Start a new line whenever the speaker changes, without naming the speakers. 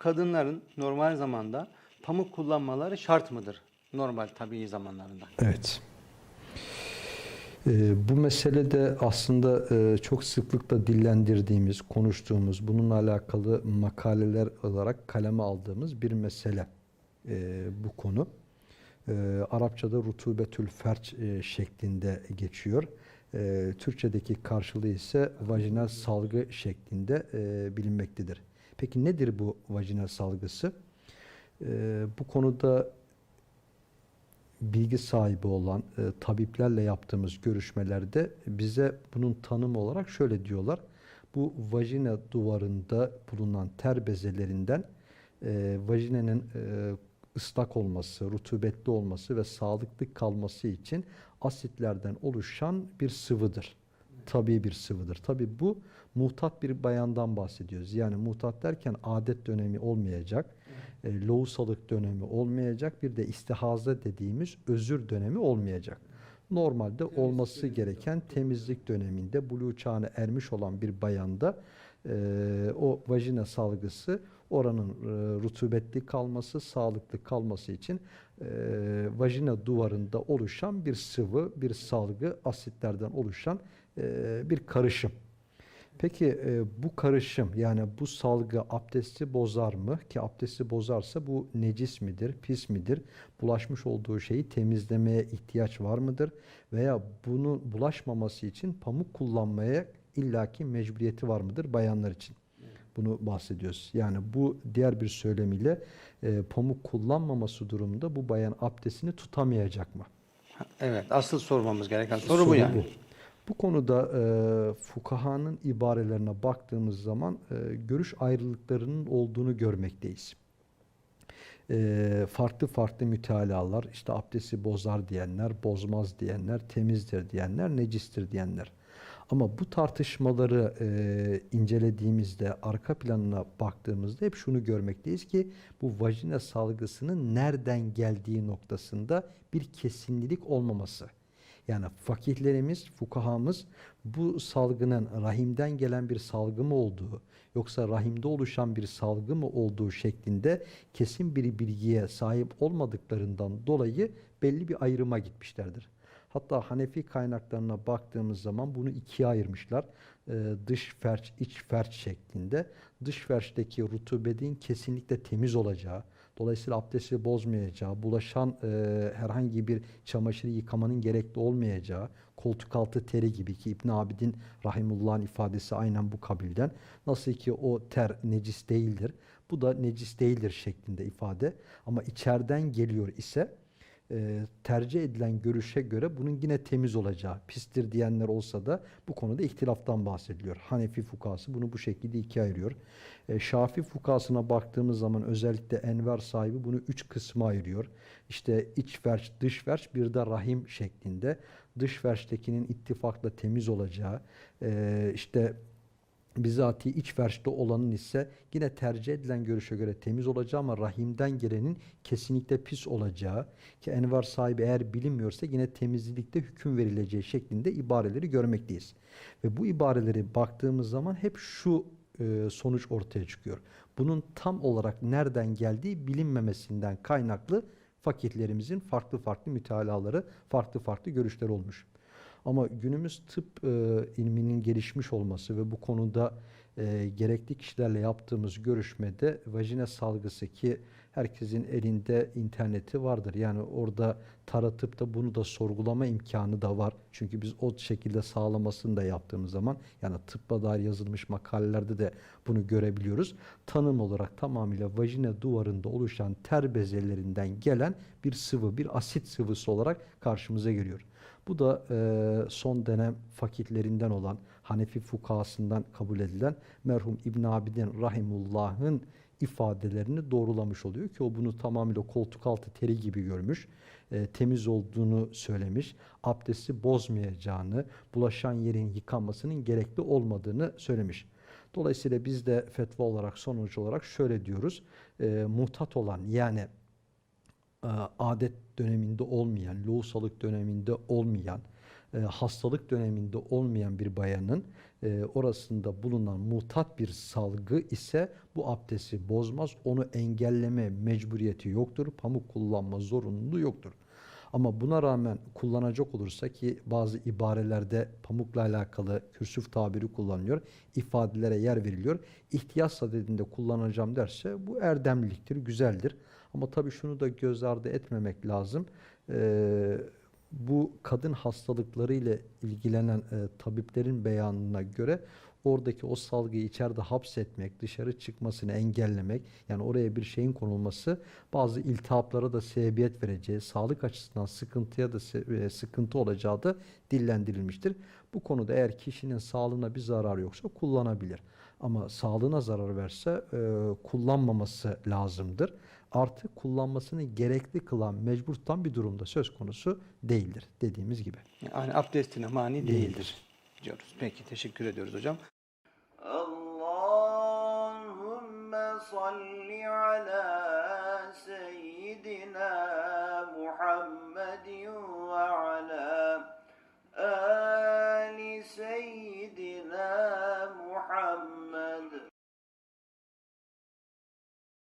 kadınların normal zamanda pamuk kullanmaları şart mıdır? Normal tabii zamanlarında.
Evet. Ee, bu meselede aslında e, çok sıklıkla dillendirdiğimiz, konuştuğumuz, bununla alakalı makaleler olarak kaleme aldığımız bir mesele e, bu konu. E, Arapçada rutubetül ferç e, şeklinde geçiyor. E, Türkçedeki karşılığı ise vajinal salgı şeklinde e, bilinmektedir. Peki nedir bu vajinal salgısı? E, bu konuda bilgi sahibi olan e, tabiplerle yaptığımız görüşmelerde bize bunun tanımı olarak şöyle diyorlar. Bu vajina duvarında bulunan ter bezelerinden e, vajinenin e, ıslak olması, rutubetli olması ve sağlıklı kalması için asitlerden oluşan bir sıvıdır. Tabii bir sıvıdır. Tabii bu muhtat bir bayandan bahsediyoruz. Yani muhtat derken adet dönemi olmayacak, e, lohusalık dönemi olmayacak, bir de istihaza dediğimiz özür dönemi olmayacak. Normalde olması gereken temizlik döneminde buluğ çağına ermiş olan bir bayanda e, o vajina salgısı oranın e, rutubetli kalması, sağlıklı kalması için e, vajina duvarında oluşan bir sıvı, bir salgı, asitlerden oluşan e, bir karışım. Peki e, bu karışım yani bu salgı abdesti bozar mı? Ki abdesti bozarsa bu necis midir, pis midir? Bulaşmış olduğu şeyi temizlemeye ihtiyaç var mıdır? Veya bunu bulaşmaması için pamuk kullanmaya illaki mecburiyeti var mıdır bayanlar için? Bunu bahsediyoruz. Yani bu diğer bir söylemiyle e, pamuk kullanmaması durumunda bu bayan abdestini tutamayacak mı?
Evet, asıl sormamız gereken soru, bu yani.
Bu konuda e, fukahanın ibarelerine baktığımız zaman e, görüş ayrılıklarının olduğunu görmekteyiz. E, farklı farklı mütalalar, işte abdesti bozar diyenler, bozmaz diyenler, temizdir diyenler, necistir diyenler. Ama bu tartışmaları e, incelediğimizde, arka planına baktığımızda hep şunu görmekteyiz ki bu vajina salgısının nereden geldiği noktasında bir kesinlilik olmaması. Yani fakihlerimiz, fukahamız bu salgının rahimden gelen bir salgı mı olduğu yoksa rahimde oluşan bir salgı mı olduğu şeklinde kesin bir bilgiye sahip olmadıklarından dolayı belli bir ayrıma gitmişlerdir. Hatta Hanefi kaynaklarına baktığımız zaman bunu ikiye ayırmışlar. Ee, dış ferç, iç ferç şeklinde. Dış ferçteki rutubetin kesinlikle temiz olacağı, dolayısıyla abdesti bozmayacağı, bulaşan e, herhangi bir çamaşırı yıkamanın gerekli olmayacağı, koltuk altı teri gibi ki İbn Abidin rahimullah'ın ifadesi aynen bu kabilden. Nasıl ki o ter necis değildir, bu da necis değildir şeklinde ifade. Ama içeriden geliyor ise e, tercih edilen görüşe göre bunun yine temiz olacağı, pistir diyenler olsa da bu konuda ihtilaftan bahsediliyor. Hanefi fukası bunu bu şekilde ikiye ayırıyor. E, Şafi fukasına baktığımız zaman özellikle Enver sahibi bunu üç kısma ayırıyor. İşte iç ferç, dış ferç bir de rahim şeklinde. Dış ferçtekinin ittifakla temiz olacağı, e, işte bizatihi iç ferçte olanın ise yine tercih edilen görüşe göre temiz olacağı ama rahimden gelenin kesinlikle pis olacağı ki envar sahibi eğer bilinmiyorsa yine temizlikte hüküm verileceği şeklinde ibareleri görmekteyiz. Ve bu ibareleri baktığımız zaman hep şu e, sonuç ortaya çıkıyor. Bunun tam olarak nereden geldiği bilinmemesinden kaynaklı fakihlerimizin farklı farklı mütalaları, farklı farklı görüşler olmuş. Ama günümüz tıp e, ilminin gelişmiş olması ve bu konuda e, gerekli kişilerle yaptığımız görüşmede vajina salgısı ki herkesin elinde interneti vardır. Yani orada taratıp da bunu da sorgulama imkanı da var. Çünkü biz o şekilde sağlamasını da yaptığımız zaman yani tıbba dair yazılmış makalelerde de bunu görebiliyoruz. Tanım olarak tamamıyla vajina duvarında oluşan ter bezelerinden gelen bir sıvı, bir asit sıvısı olarak karşımıza geliyor. Bu da e, son dönem fakihlerinden olan Hanefi fukasından kabul edilen merhum İbn Abidin rahimullah'ın ifadelerini doğrulamış oluyor ki o bunu tamamıyla koltuk altı teri gibi görmüş. E, temiz olduğunu söylemiş. Abdesti bozmayacağını, bulaşan yerin yıkanmasının gerekli olmadığını söylemiş. Dolayısıyla biz de fetva olarak sonuç olarak şöyle diyoruz. E, muhtat olan yani adet döneminde olmayan, lohusalık döneminde olmayan, e, hastalık döneminde olmayan bir bayanın e, orasında bulunan mutat bir salgı ise bu abdesti bozmaz. Onu engelleme mecburiyeti yoktur. Pamuk kullanma zorunluluğu yoktur. Ama buna rağmen kullanacak olursa ki bazı ibarelerde pamukla alakalı kürsüf tabiri kullanılıyor. ifadelere yer veriliyor. İhtiyaç sadedinde kullanacağım derse bu erdemliliktir, güzeldir. Ama tabii şunu da göz ardı etmemek lazım. Ee, bu kadın hastalıkları ile ilgilenen e, tabiplerin beyanına göre oradaki o salgıyı içeride hapsetmek, dışarı çıkmasını engellemek, yani oraya bir şeyin konulması bazı iltihaplara da sebebiyet vereceği, sağlık açısından sıkıntıya da e, sıkıntı olacağı da dillendirilmiştir. Bu konuda eğer kişinin sağlığına bir zarar yoksa kullanabilir. Ama sağlığına zarar verse e, kullanmaması lazımdır. Artık kullanmasını gerekli kılan, mecbur tutan bir durumda söz konusu değildir dediğimiz gibi.
Yani abdestine mani değildir diyoruz. Peki teşekkür ediyoruz hocam.
Allahümme salli ala seyyidina Muhammedin